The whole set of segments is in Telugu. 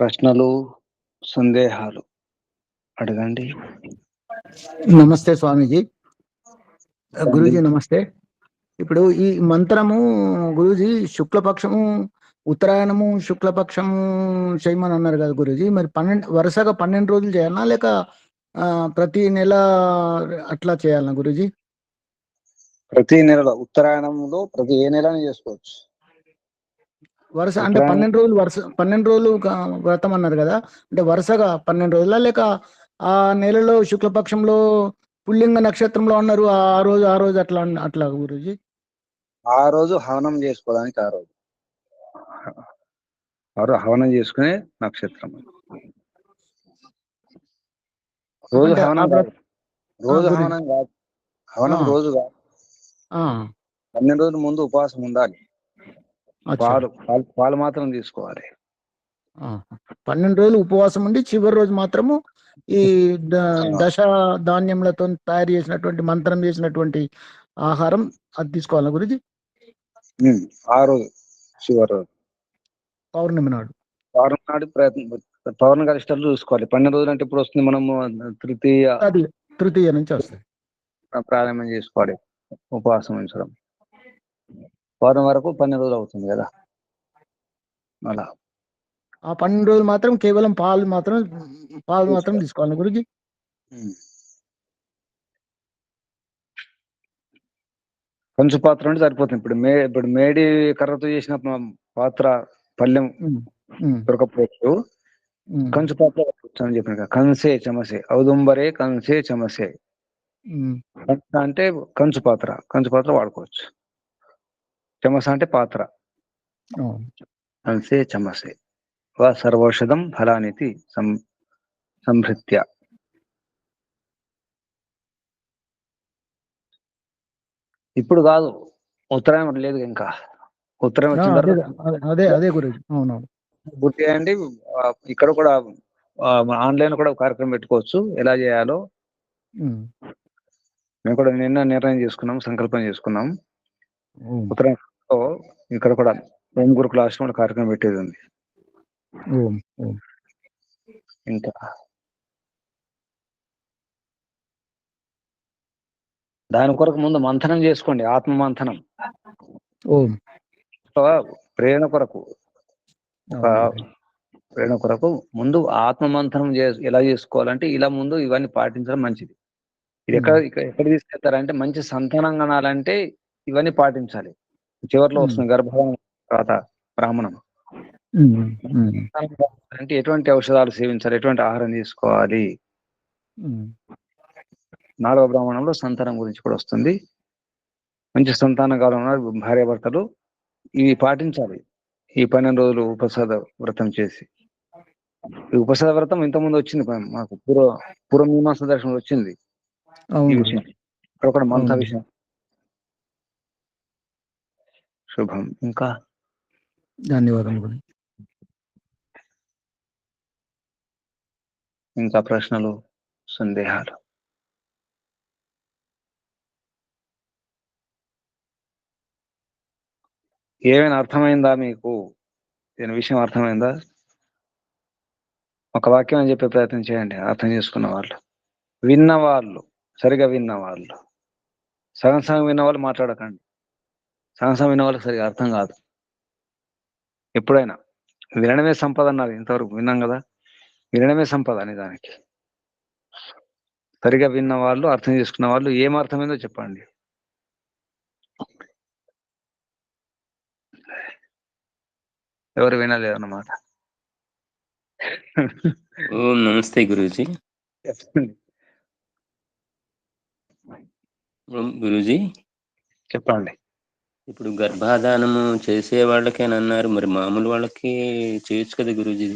ప్రశ్నలు సందేహాలు అడగండి. నమస్తే స్వామీజీ. గురూజీ నమస్తే. ఇప్పుడు ఈ మంత్రము గురూజీ శుక్లపక్షము ఉత్తరాయణము శుక్లపక్షము చేయమని అన్నారు కదా గురూజీ. మరి పన్నెండు వరుసగా పన్నెండు రోజులు చేయాలనా లేక ఆ, ప్రతి నెల అట్లా చేయాలనా గురూజీ? ప్రతి నెలలో ఉత్తరాయణంలో ప్రతి ఏ నెల చేసుకోవచ్చు. వరుస అంటే పన్నెండు రోజులు వరుస పన్నెండు రోజులు వ్రతం అన్నారు కదా? అంటే వరుసగా పన్నెండు రోజుల? లేక ఆ నెలలో శుక్లపక్షంలో పుల్లింగ నక్షత్రంలో అన్నారు ఆ రోజు ఆ రోజు అట్లా అట్లా గురూజీ? ఆ రోజు హవనం చేసుకోవడానికి ఆ రోజు. ఆ రోజు హవనం చేసుకునే నక్షత్రం రోజు హవనం. రోజు హవనం కాదు. హవనం. రోజు కాదు. పన్నెండు రోజుల ముందు ఉపవాసం ఉండాలి. పాలు పాలు పాలు మాత్రం తీసుకోవాలి. పన్నెండు రోజులు ఉపవాసం ఉండి చివరి రోజు మాత్రము ఈ దశ ధాన్యములతో తయారు చేసినటువంటి మంత్రం చేసినటువంటి ఆహారం అది తీసుకోవాలా గురించి ఉమ్, ఆ రోజు చివరి రోజు. పౌర్ణమి నాడు. పౌర్ణమి నాడు ప్రయత్నం పౌర్ణ గరిష్టాలు చూసుకోవాలి. పన్నెండు రోజులు అంటే ఇప్పుడు వస్తుంది మనము తృతీయ తృతీయ నుంచి వస్తుంది. ప్రారంభం చేసుకోవాలి ఉపవాసం ఉంచడం. వారం వరకు పన్నెండు రోజులు అవుతుంది కదా. అలా. ఆ పన్నెండు రోజులు మాత్రం కేవలం పాలు మాత్రం పాలు మాత్రం తీసుకోవాలి. ఉమ్. కంచు పాత్ర అంటే సరిపోతుంది. ఇప్పుడు మే ఇప్పుడు మేడి కర్రతో చేసిన పాత్ర పళ్ళెం దొరకపోవచ్చు. కంచు పాత్ర అని చెప్పిన. కంసే చమసే. ఔదుంబరే కంసే చమసే. అంటే కంచు పాత్ర. కంచు పాత్ర వాడుకోవచ్చు. చమస అంటే పాత్ర. కంసే చమసే. వా సర్వౌషధం ఫలానితి సం సంభృత్య. ఇప్పుడు కాదు ఉత్తరాయణం లేదు ఇంకా. ఉత్తరాయణం వచ్చిన అదే తర్వాత అదే అదే గురించి. అవునవును. పూర్తి చేయండి. ఇక్కడ కూడా ఆన్లైన్ కూడా కార్యక్రమం పెట్టుకోవచ్చు. ఎలా చేయాలో. మేము కూడా నిన్న నిర్ణయం చేసుకున్నాం సంకల్పం చేసుకున్నాం. ఓం ఉత్తరాయణంలో ఇక్కడ కూడా ఓం గురుకుల ఆశ్రమంలో కార్యక్రమం పెట్టేది ఉంది. ఓం ఓం. ఇంకా దాని కొరకు ముందు మంథనం చేసుకోండి ఆత్మ మంథనం ఓం ప్రేరణ కొరకు. ప్రేరణ కొరకు ముందు ఆత్మ మంథనం చే ఎలా చేసుకోవాలంటే ఇలా ముందు ఇవన్నీ పాటించడం మంచిది. ఇది ఎక్కడ ఇక్కడ ఎక్కడ తీసుకెళ్తారంటే మంచి సంతానం కనాలంటే ఇవన్నీ పాటించాలి. చివరిలో. వస్తుంది గర్భధానం తర్వాత బ్రాహ్మణం. అంటే ఎటువంటి ఔషధాలు సేవించాలి? ఎటువంటి ఆహారం తీసుకోవాలి? ఉమ్. నాలుగవ బ్రాహ్మణంలో సంతానం గురించి కూడా వస్తుంది. మంచి సంతానం కావాలన్న భార్యాభర్తలు ఇవి పాటించాలి. ఈ పన్నెండు రోజులు ఉపసాద వ్రతం చేసి. ఈ ఉపసాద వ్రతం ఇంతకుముందు వచ్చింది మాకు. పూర్వ పూర్వ మీమాంస దర్శనం వచ్చింది. ఈ విషయం. ఇక్కడ కూడా మంత అవును. విషయం. శుభం. ఇంకా? ధన్యవాదం గురించి ఇంకా ప్రశ్నలు సందేహాలు? ఏమైనా అర్థమైందా మీకు? దీని విషయం అర్థమైందా? ఒక వాక్యం అని చెప్పే ప్రయత్నం చేయండి అర్థం చేసుకున్న వాళ్ళు. విన్న వాళ్ళు సరిగా విన్న వాళ్ళు సగం సగం విన్న వాళ్ళు మాట్లాడకండి. విన్న వాళ్ళకి సరిగా అర్థం కాదు. ఎప్పుడైనా వినడమే సంపద అన్నది ఇంతవరకు విన్నాం కదా? వినడమే సంపద అనే దానికి. సరిగా విన్న వాళ్ళు అర్థం చేసుకున్న వాళ్ళు ఏం అర్థమైందో చెప్పండి. ఎవరు వినలేరు అన్నమాట. ఓం నమస్తే గురూజీ. చెప్పండి. గురూజీ. చెప్పండి. ఇప్పుడు గర్భాధానము చేసే వాళ్ళకేనన్నారు మరి మామూలు వాళ్ళకి చేయొచ్చు కదా గురూజీ?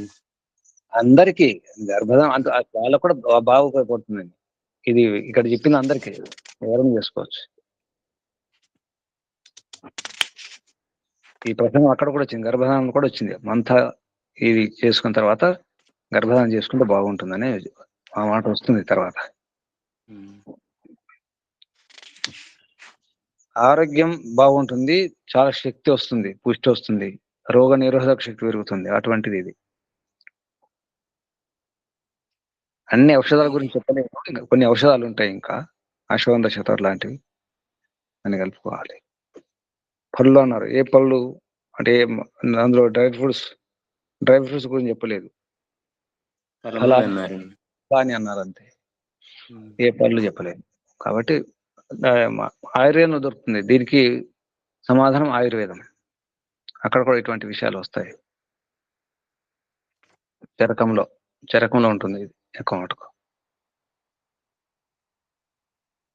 అందరికీ గర్భధానం అంత వాళ్ళకు కూడా బాగా ఉపయోగపడుతుందండి. ఇది ఇక్కడ చెప్పింది అందరికీ. ఎవరైనా చేసుకోవచ్చు. ఈ ప్రసంగం అక్కడ కూడా వచ్చింది. గర్భధానం కూడా వచ్చింది. మంత ఇది చేసుకున్న తర్వాత గర్భధానం చేసుకుంటే బాగుంటుందని ఆ మాట వస్తుంది తర్వాత. ఆరోగ్యం బాగుంటుంది చాలా శక్తి వస్తుంది పుష్టి వస్తుంది రోగ నిరోధక శక్తి పెరుగుతుంది అటువంటిది ఇది. అన్ని ఔషధాల గురించి చెప్పలేము ఇంకా కొన్ని ఔషధాలు ఉంటాయి ఇంకా అశ్వగంధ శతారు లాంటివి. అని కలుపుకోవాలి. పళ్ళు అన్నారు ఏ పళ్ళు? అంటే అందులో డ్రై ఫ్రూట్స్ డ్రై ఫ్రూట్స్ గురించి చెప్పలేదు. అలా- అన్నారు. అలా అని అన్నారు అంతే. ఏ పళ్ళు చెప్పలేదు. కాబట్టి ఆయుర్వేదం దొరుకుతుంది. దీనికి సమాధానం ఆయుర్వేదం. అక్కడ కూడా ఇటువంటి విషయాలు వస్తాయి. చరకంలో చరకంలో ఉంటుంది ఇది ఎక్కువ మటుకు.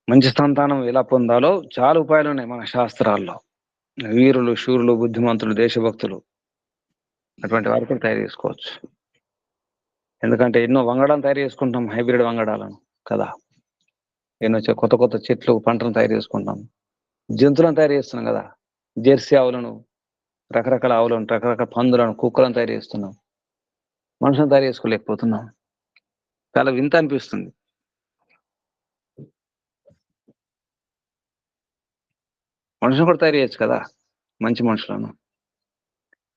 మంచి సంతానం ఎలా పొందాలో చాలా ఉపాయాలు ఉన్నాయి మన శాస్త్రాల్లో. వీరులు శూరులు బుద్ధిమంతులు దేశభక్తులు అటువంటి వారు కూడా తయారు చేసుకోవచ్చు. ఎందుకంటే ఎన్నో వంగడాలు తయారు చేసుకుంటాం హైబ్రిడ్ వంగడాలను కదా? ఎన్నో కొత్త కొత్త చెట్లు పంటలను తయారు చేసుకుంటాం జంతువులను తయారు చేస్తున్నాం కదా. జెర్సీ ఆవులను రకరకాల ఆవులను రకరకాల పందులను కుక్కలను తయారు చేస్తున్నాం. మనుషులను తయారు చేసుకోలేకపోతున్నాం. చాలా వింత అనిపిస్తుంది. మనుషులు కూడా తయారు చేయొచ్చు కదా. మంచి మనుషులను.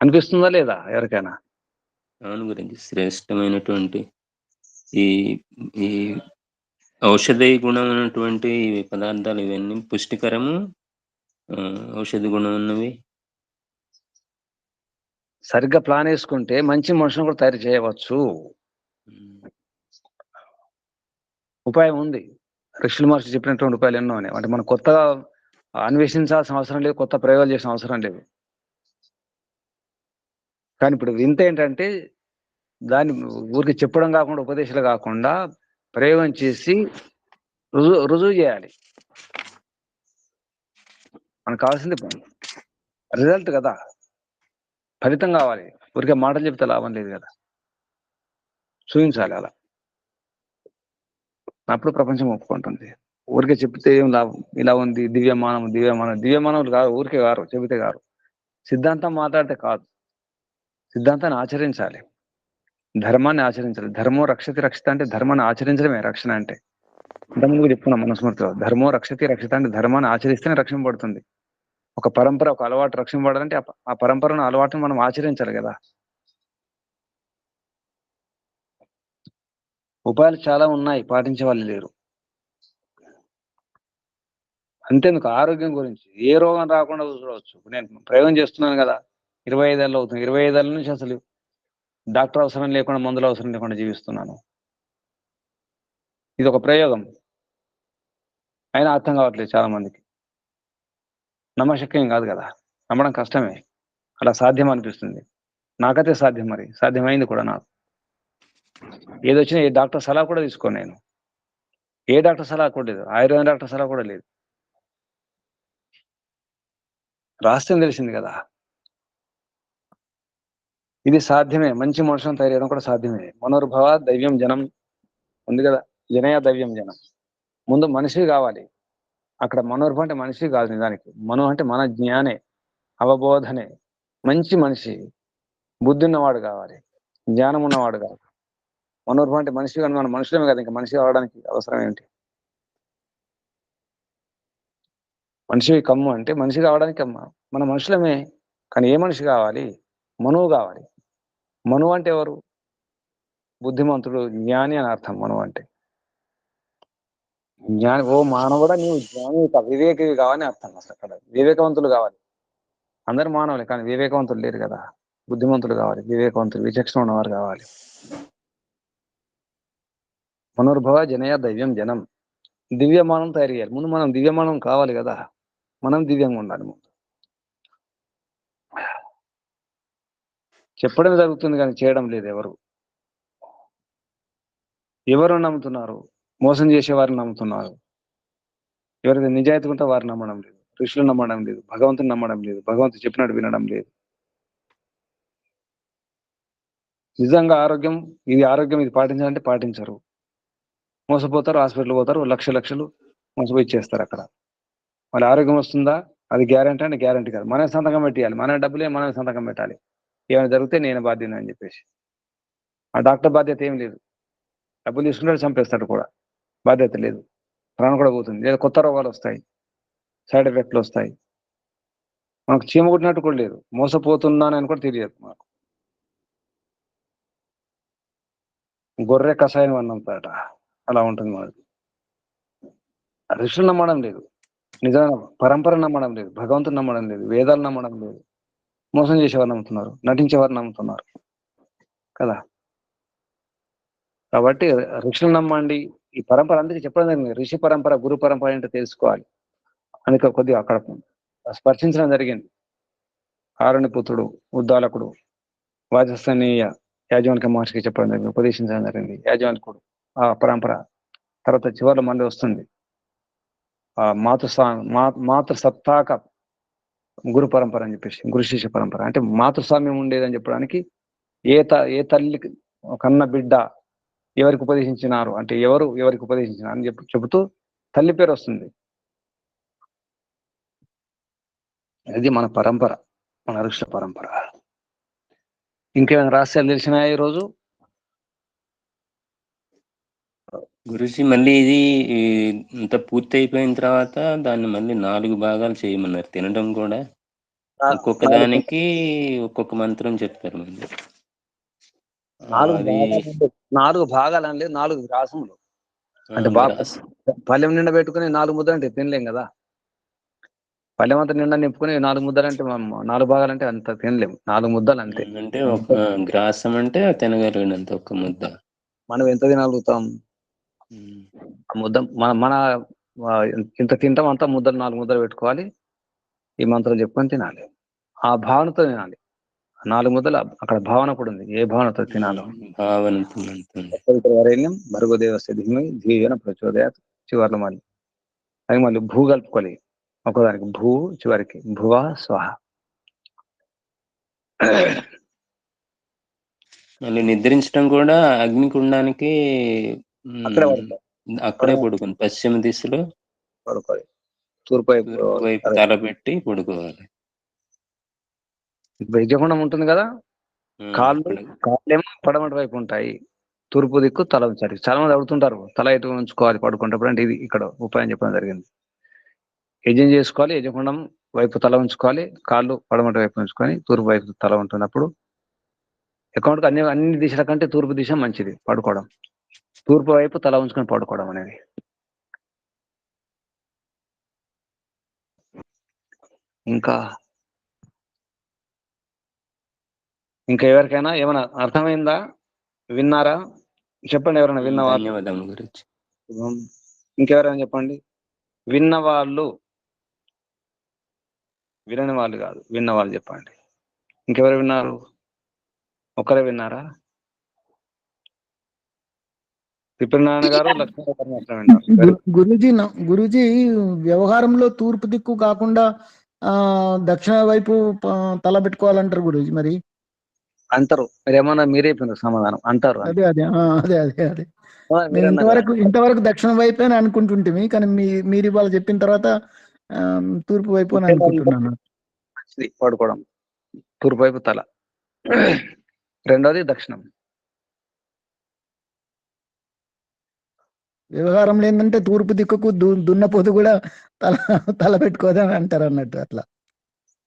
అనిపిస్తుందా లేదా ఎవరికైనా? గురించి శ్రేష్టమైనటువంటి ఈ ఈ ఔషధి గుణం ఉన్నటువంటి పదార్థాలు ఇవన్నీ పుష్టికరము. ఔషధి గుణం ఉన్నవి? సరిగ్గా ప్లాన్ వేసుకుంటే మంచి మనుషులను కూడా తయారు చేయవచ్చు. ఉపాయం ఉంది. ఋషులు మహర్షి చెప్పినటువంటి ఉపాయాలు ఎన్నో ఉన్నాయి. అంటే మనం కొత్తగా అన్వేషించాల్సిన అవసరం లేదు కొత్త ప్రయోగాలు చేసిన అవసరం లేదు. కానీ ఇప్పుడు వింత ఏంటంటే దాన్ని ఊరికి చెప్పడం కాకుండా ఉపదేశాలు కాకుండా ప్రయోగం చేసి రుజువు రుజువు చేయాలి. మనకు కావాల్సింది రిజల్ట్ కదా. ఫలితం కావాలి. ఊరికే మాటలు చెప్తే లాభం లేదు కదా. చూపించాలి అలా. అప్పుడు ప్రపంచం ఒప్పుకుంటుంది. ఊరికే చెప్తే ఏం లాభం? ఇలా ఉంది దివ్యమానం దివ్యమానం దివ్యమానవులు కాదు ఊరికే కారు చెబితే కారు సిద్ధాంతం మాట్లాడితే కాదు. సిద్ధాంతాన్ని ఆచరించాలి. ధర్మాన్ని ఆచరించాలి. ధర్మం రక్షతి రక్షిత అంటే ధర్మాన్ని ఆచరించడమే రక్షణ అంటే. ఇంతకుముందు చెప్పుకున్నాం మనుస్మృతిలో ధర్మం రక్షతి రక్షిత అంటే ధర్మాన్ని ఆచరిస్తేనే రక్షణ పడుతుంది ఒక పరంపర ఒక అలవాటు రక్షణ పడాలంటే ఆ పరంపరను అలవాటును మనం ఆచరించాలి కదా. ఉపాయాలు చాలా ఉన్నాయి పాటించే వాళ్ళు లేరు. అంతేందుకు ఆరోగ్యం గురించి ఏ రోగం రాకుండా చూడవచ్చు. నేను ప్రయోగం చేస్తున్నాను కదా. ఇరవై ఐదేళ్ళు అవుతుంది. ఇరవై ఐదేళ్ళ నుంచి అసలు డాక్టర్ అవసరం లేకుండా మందులు అవసరం లేకుండా జీవిస్తున్నాను. ఇది ఒక ప్రయోగం. అయినా అర్థం కావట్లేదు చాలా మందికి నమ్మశక్యం కాదు కదా. నమ్మడం కష్టమే. అలా సాధ్యం అనిపిస్తుంది. నాకైతే సాధ్యం మరి. సాధ్యమైంది కూడా నాకు. ఏదొచ్చినా ఏ డాక్టర్ సలహా కూడా తీసుకోను నేను. ఏ డాక్టర్ సలహా కూడా లేదు. ఆయుర్వేద డాక్టర్ సలహా కూడా లేదు. రాష్ట్రం తెలిసింది కదా. ఇది సాధ్యమే. మంచి మనుషులను తయారు చేయడం కూడా సాధ్యమే. మనోర్భవ దైవ్యం జనం ఉంది కదా? జనయ దైవ్యం జనం. ముందు మనిషి కావాలి. అక్కడ మనోర్భ అంటే మనిషి కాదు నిజానికి. మను అంటే మన జ్ఞానే అవబోధనే. మంచి మనిషి. బుద్ధి ఉన్నవాడు కావాలి. జ్ఞానం ఉన్నవాడు కావాలి. మనోర్భ అంటే మనిషి కానీ మన మనుషులమే కదా. ఇంకా మనిషి కావడానికి అవసరం ఏంటి మనిషి కమ్ము అంటే మనిషి కావడానికి అమ్మ మన మనుషులమే. కానీ ఏ మనిషి కావాలి? మనువు కావాలి. మను అంటే ఎవరు? బుద్ధిమంతుడు జ్ఞాని అని అర్థం మను అంటే. జ్ఞాని ఓ మానవుడా నీవు జ్ఞాని కా- వివేకివి కావని అర్థం అసలు అక్కడ. వివేకవంతులు కావాలి. అందరు మానవులే కానీ వివేకవంతులు లేరు కదా. బుద్ధిమంతులు కావాలి వివేకవంతులు విచక్షణ ఉన్నవారు కావాలి. మనోర్భవ జనయ దైవ్యం జనం. దివ్యమానం తయారు చేయాలి. ముందు మనం దివ్యమానం కావాలి కదా. మనం దివ్యంగా ఉండాలి ముందు చెప్పడం జరుగుతుంది కానీ చేయడం లేదు ఎవరు. ఎవరు నమ్ముతున్నారు? మోసం చేసే వారిని నమ్ముతున్నారు. ఎవరైతే నిజాయితీ ఉంటే వారిని నమ్మడం లేదు. ఋషులు నమ్మడం లేదు. భగవంతుని నమ్మడం లేదు. భగవంతుడు చెప్పినట్టు వినడం లేదు. నిజంగా ఆరోగ్యం ఇది ఆరోగ్యం ఇది పాటించాలంటే పాటించరు. మోసపోతారు హాస్పిటల్ పోతారు లక్ష లక్షలు మోసపోయి చేస్తారు అక్కడ. వాళ్ళ ఆరోగ్యం వస్తుందా? అది గ్యారంటీ అంటే గ్యారంటీ కాదు. మనమే సంతకం పెట్టాలి మన డబ్బులే మనమే సంతకం పెట్టాలి. ఏమైనా జరిగితే నేను బాధ్యత అని చెప్పేసి. ఆ డాక్టర్ బాధ్యత ఏం లేదు. డబ్బులు తీసుకుంటే చంపేస్తాడు కూడా. బాధ్యత లేదు. ప్రాణం కూడా పోతుంది. లేదా కొత్త రోగాలు వస్తాయి. సైడ్ ఎఫెక్ట్లు వస్తాయి. మనకు చీమ కొట్టినట్టు కూడా లేదు. మోసపోతున్నానని కూడా తెలియదు మాకు గొర్రె కషాయం అన్నంతట. అలా ఉంటుంది మనది ఋషులు నమ్మడం లేదు. నిజమైన పరంపర నమ్మడం లేదు. భగవంతుని నమ్మడం లేదు. వేదాలు నమ్మడం లేదు. మోసం చేసేవారు నమ్ముతున్నారు నటించేవారు నమ్ముతున్నారు కదా? కాబట్టి ఋషులు నమ్మండి. ఈ పరంపర అందుకే చెప్పడం జరిగింది. ఋషి పరంపర గురు పరంపర ఏంటో తెలుసుకోవాలి. అందుకే కొద్దిగా అక్కడ స్పర్శించడం జరిగింది. ఆరుని పుత్రుడు ఉద్దాలకుడు వాజస్థానీయ యాజమానిక మహర్షికి చెప్పడం జరిగింది ఉపదేశించడం జరిగింది. యాజమానికుడు ఆ పరంపర తర్వాత చివరిలో మళ్ళీ వస్తుంది. ఆ మాతృ మా మాతృసత్తాక గురు పరంపర అని చెప్పేసి గురు శిష్య పరంపర. అంటే మాతృస్వామ్యం ఉండేదని చెప్పడానికి ఏ త ఏ తల్లికి కన్న బిడ్డ ఎవరికి ఉపదేశించినారు అంటే ఎవరు ఎవరికి ఉపదేశించినారు అని చెప్పి చెబుతూ తల్లి పేరు వస్తుంది. అది మన పరంపర మన ఋషుల పరంపర. ఇంకేమైనా రహస్యాలు తెలిసినాయా ఈరోజు గురుజీ మళ్ళీ ఇది ఇంత పూర్తి అయిపోయిన తర్వాత దాన్ని మళ్ళీ నాలుగు భాగాలు చేయమన్నారు. తినడం కూడా ఒక్కొక్క దానికి ఒక్కొక్క మంత్రం చెప్తారు మళ్ళీ. నాలుగు నాలుగు భాగాలు అనలేదు నాలుగు గ్రాసములు అంటే బాగా పల్లెం నిండా పెట్టుకుని నాలుగు ముద్దలు అంటే తినలేం కదా. పల్లెం అంతా నిండా నింపుకుని నాలుగు ముద్దలు అంటే మనం నాలుగు భాగాలు అంటే అంత తినలేం. నాలుగు ముద్దలు అంతే. అంటే ఒక గ్రాసం అంటే తినగలిగినంత ఒక ముద్ద. మనం ఎంత తినగలుగుతాం ముద్ద మన మన ఇంత తింటాం అంతా ముద్దలు నాలుగు ముద్దలు పెట్టుకోవాలి. ఈ మంత్రం చెప్పుకొని తినాలి. ఆ భావనతో తినాలి. నాలుగు ముద్దలు అక్కడ భావన కూడా ఉంది. ఏ భావనతో తినాలో. భావన ఉంటుంది. పవిత్ర వరేణ్యం భర్గదేవస్య ధీమై ధీయన ప్రచోదయాత్ చివర్లో మళ్ళీ. అది మళ్ళీ భూ కలుపుకోవాలి. ఒకదానికి భూ చివరికి భువ స్వహ. మళ్ళీ నిద్రించడం కూడా అగ్నికుండానికి అక్కడే పడుకో అక్కడే పడుకుంది పశ్చిమ దిశలో పడుకోవాలి. తూర్పు వైపు తూర్పు వైపు అదే. తల పెట్టి పడుకోవాలి యజ్ఞగుండం ఉంటుంది కదా? కాళ్ళు కాళ్ళేమో పడమటి వైపు ఉంటాయి. తూర్పు దిక్కు తల ఉంచాలి చాలా మంది అడుగుతుంటారు తల ఎటు ఉంచుకోవాలి పడుకుంటప్పుడు అంటే ఇది ఇక్కడ ఉపాయం చెప్పడం జరిగింది. యజ్ఞం చేసుకోవాలి యజ్ఞగుండం వైపు తల ఉంచుకోవాలి కాళ్ళు పడమటి వైపు ఉంచుకొని తూర్పు వైపు తల ఉంటున్నప్పుడు. అకౌంట్కి అన్ని అన్ని దిశల కంటే తూర్పు దిశ మంచిది పడుకోవడం. తూర్పు వైపు తల ఉంచుకొని పడుకోవడం అనేది. ఇంకా ఇంకా ఎవరికైనా ఏమైనా అర్థమైందా? విన్నారా? చెప్పండి ఎవరైనా విన్నవాళ్ళు ధన్యవాదములు గురించి ఇంకెవరైనా చెప్పండి. విన్న వాళ్ళు. వినని వాళ్ళు కాదు విన్న వాళ్ళు చెప్పండి. ఇంకెవరు విన్నారు? ఒకరే విన్నారా? గారు గురూజీ గురూజీ వ్యవహారంలో తూర్పు దిక్కు కాకుండా ఆ దక్షిణ వైపు తల పెట్టుకోవాలంటారు గురూజీ మరి? అంటారు. మీరేమన్నా మీరే సమాధానం? అంటారు అదే అదే అదే అదే అదే. ఇంతవరకు ఇంతవరకు దక్షిణ వైపే అని అనుకుంటుంటిమి కానీ మీ మీరు ఇవాళ చెప్పిన తర్వాత తూర్పు వైపు అని అనుకుంటున్నాను. పడుకోవడం. తూర్పు వైపు తల. రెండోది దక్షిణం. వ్యవహారంలో ఏంటంటే తూర్పు దిక్కుకు దున్నపోతు కూడా తల తల పెట్టుకోదని అంటారు అన్నట్టు అట్లా.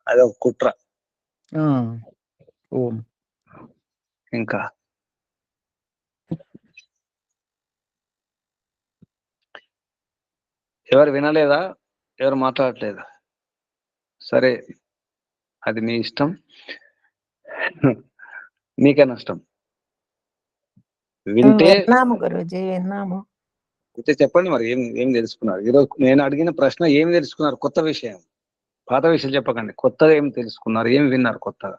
అది ఒక కుట్ర. ఓం. ఇంకా. ఎవరు వినలేదా? ఎవరు మాట్లాడట్లేదా? సరే. అది మీ ఇష్టం. మీకే నష్టం వింటే విన్నాము గురుజీ విన్నాము. అయితే చెప్పండి మరి ఏం ఏం తెలుసుకున్నారు? ఈరోజు నేను అడిగిన ప్రశ్న ఏం తెలుసుకున్నారు? కొత్త విషయం. పాత విషయాలు చెప్పకండి. కొత్తగా ఏం తెలుసుకున్నారు? ఏం విన్నారు కొత్తగా?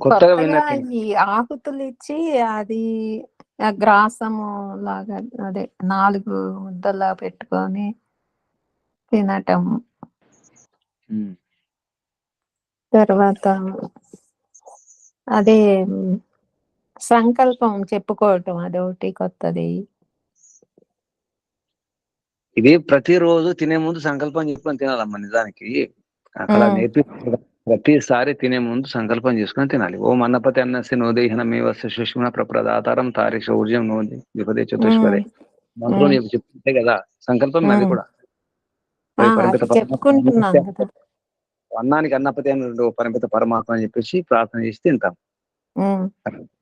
కొత్తగా ఈ ఆకుతులు ఇచ్చి అది గ్రాసము లాగా అదే నాలుగు ముద్దలా పెట్టుకొని తినటం. తర్వాత అదే సంకల్పం చెప్పుకోవటం అదొకటి కొత్తది. ఇది ప్రతిరోజు తినే ముందు సంకల్పం చేసుకొని తినాలమ్మా నిజానికి. అక్కడ. నేర్పి ప్రతిసారి తినే ముందు సంకల్పం చేసుకొని తినాలి. ఓం అన్నపతి అన్నస్య నోదేహన మేవస్య సుష్మ ప్రప్రదాతారం తారీష ఊర్జం నోది విపదే చతుష్పదే. మంత్రం చెప్తుంటే కదా సంకల్పం అది. కూడా అన్నానికి అన్నపతి అని రెండు పరిమిత పరమాత్మ అని చెప్పేసి ప్రార్థన చేసి తింటాం.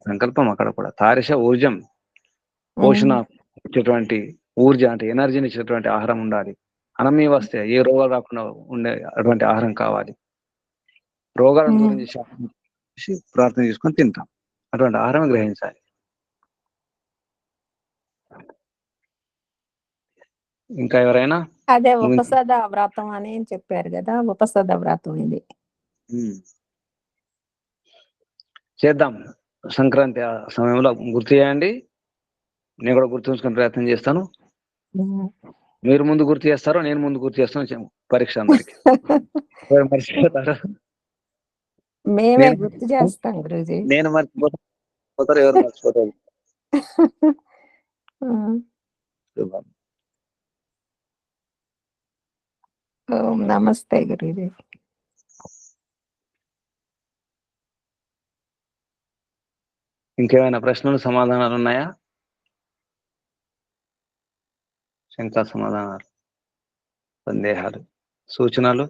సంకల్పం అక్కడ కూడా. తారిష ఊర్జం పోషణ ఇచ్చేటువంటి ఊర్జ అంటే ఎనర్జీని ఇచ్చేటువంటి ఆహారం ఉండాలి. అనమీ వస్తే ఏ రోగాలు రాకుండా ఉండే అటువంటి ఆహారం కావాలి. రోగాలను. గురించి చేసి ప్రార్థన చేసుకొని తింటాం. అటువంటి ఆహారం గ్రహించాలి. ఇంకా ఎవరైనా? అదే. ఉపసద వ్రతం అని చెప్పారు కదా ఉపసద వ్రతం ఇది. చేద్దాం. సంక్రాంతి ఆ సమయంలో గుర్తు చేయండి. నేను కూడా గుర్తుంచుకునే ప్రయత్నం చేస్తాను. మీరు ముందు గుర్తు చేస్తారో నేను ముందు గుర్తు చేస్తాను పరీక్ష మర్చిపోతారు? మేమే గుర్తు చేస్తాం గురుజీ. నేను మర్చిపోతారు ఎవరు మర్చిపోతారు. ఓం నమస్తే గురుజీ. ఇంకేమైనా ప్రశ్నలు సమాధానాలు ఉన్నాయా? శంకా సమాధానాలు సందేహాలు సూచనలు.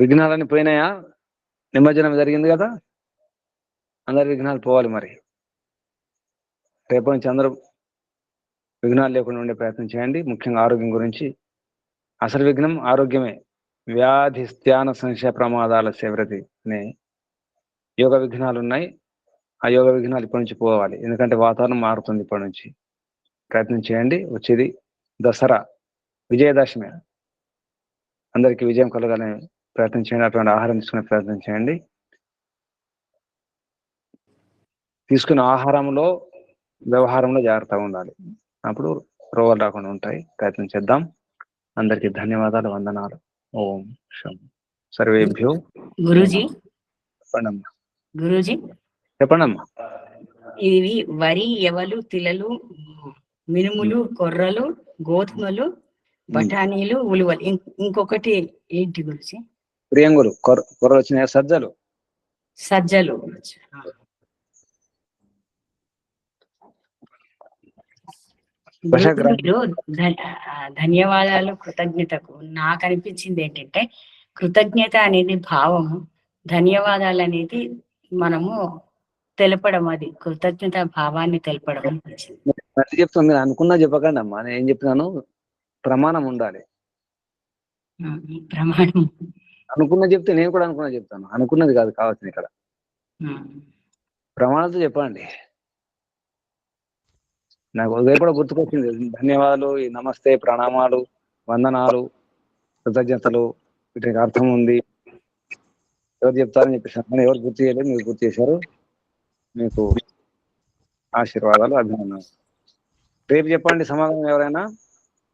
విఘ్నాలన్నీ పోయినాయా? నిమజ్జనం జరిగింది కదా? అందరి విఘ్నాలు పోవాలి మరి. రేపు నుంచి అందరూ విఘ్నాలు లేకుండా ఉండే ప్రయత్నం చేయండి. ముఖ్యంగా ఆరోగ్యం గురించి. అసలు విఘ్నం ఆరోగ్యమే. వ్యాధి స్థాన సంశయ ప్రమాదాల సేవ్రతి అనే యోగ విఘ్నాలు ఉన్నాయి ఆ యోగ విఘ్నాలు ఇప్పటి నుంచి పోవాలి. ఎందుకంటే వాతావరణం మారుతుంది ఇప్పటి నుంచి. ప్రయత్నం చేయండి. వచ్చేది దసరా విజయదశమి. అందరికీ విజయం కలగాలని ప్రయత్నం చేయండి. అటువంటి ఆహారం తీసుకునే ప్రయత్నం చేయండి. తీసుకున్న ఆహారంలో వ్యవహారంలో జాగ్రత్తగా ఉండాలి. అప్పుడు రోగాలు రాకుండా ఉంటాయి. ప్రయత్నం చేద్దాం. అందరికీ ధన్యవాదాలు వందనాలు. ఓం శం. సర్వేభ్యో గురూజీ. చెప్పండి గురూజీ చెప్పండి అమ్మా ఇవి వరి ఎవలు తిలలు మినుములు కొర్రలు గోధుమలు బఠానీలు ఉలువలు. ఇంకొకటి ఏంటి గురించి ప్రియంగులు కొర కొరలు వచ్చినాయి? సజ్జలు? సజ్జలు. ధన్యవాదాలు కృతజ్ఞతకు. నాకు అనిపించింది ఏంటంటే కృతజ్ఞత అనేది భావము. ధన్యవాదాలు అనేది మనము తెలపడం అది. కృతజ్ఞత భావాన్ని తెలపడం మళ్ళీ చెప్తాను మీరు అనుకున్నా చెప్పకండి అమ్మా. నేను ఏం చెప్తున్నాను? ప్రమాణం ఉండాలి. ప్రమాణం. అనుకున్న చెప్తే నేను కూడా అనుకున్నా చెప్తాను. అనుకున్నది కాదు కావాల్సింది ఇక్కడ. ప్రమాణంతో చెప్పండి. నాకు ఉదయం కూడా గుర్తుకొచ్చింది. ధన్యవాదాలు ఈ నమస్తే ప్రణామాలు వందనాలు కృతజ్ఞతలు. వీటికి అర్థం ఉంది. ఎవరు చెప్తారని చెప్పేసి కానీ ఎవరు గుర్తు చేయలేదు మీరు గుర్తు చేశారు. మీకు ఆశీర్వాదాలు అభినందనలు. రేపు చెప్పండి సమాధానం ఎవరైనా.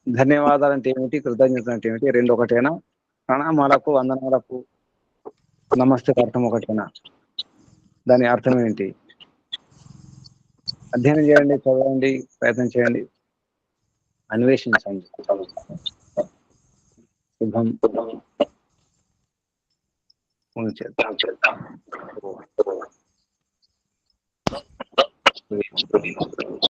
ధన్యవాదాలు అంటే ఏమిటి? కృతజ్ఞతలు అంటే ఏమిటి? రెండు ఒకటేనా? ప్రణామాలకు వందనాలకు నమస్తే అర్థం ఒకటేనా? దాని అర్థం ఏంటి? అధ్యయనం చేయండి చదవండి ప్రయత్నం చేయండి. అన్వేషించండి. శుభం. un cierto.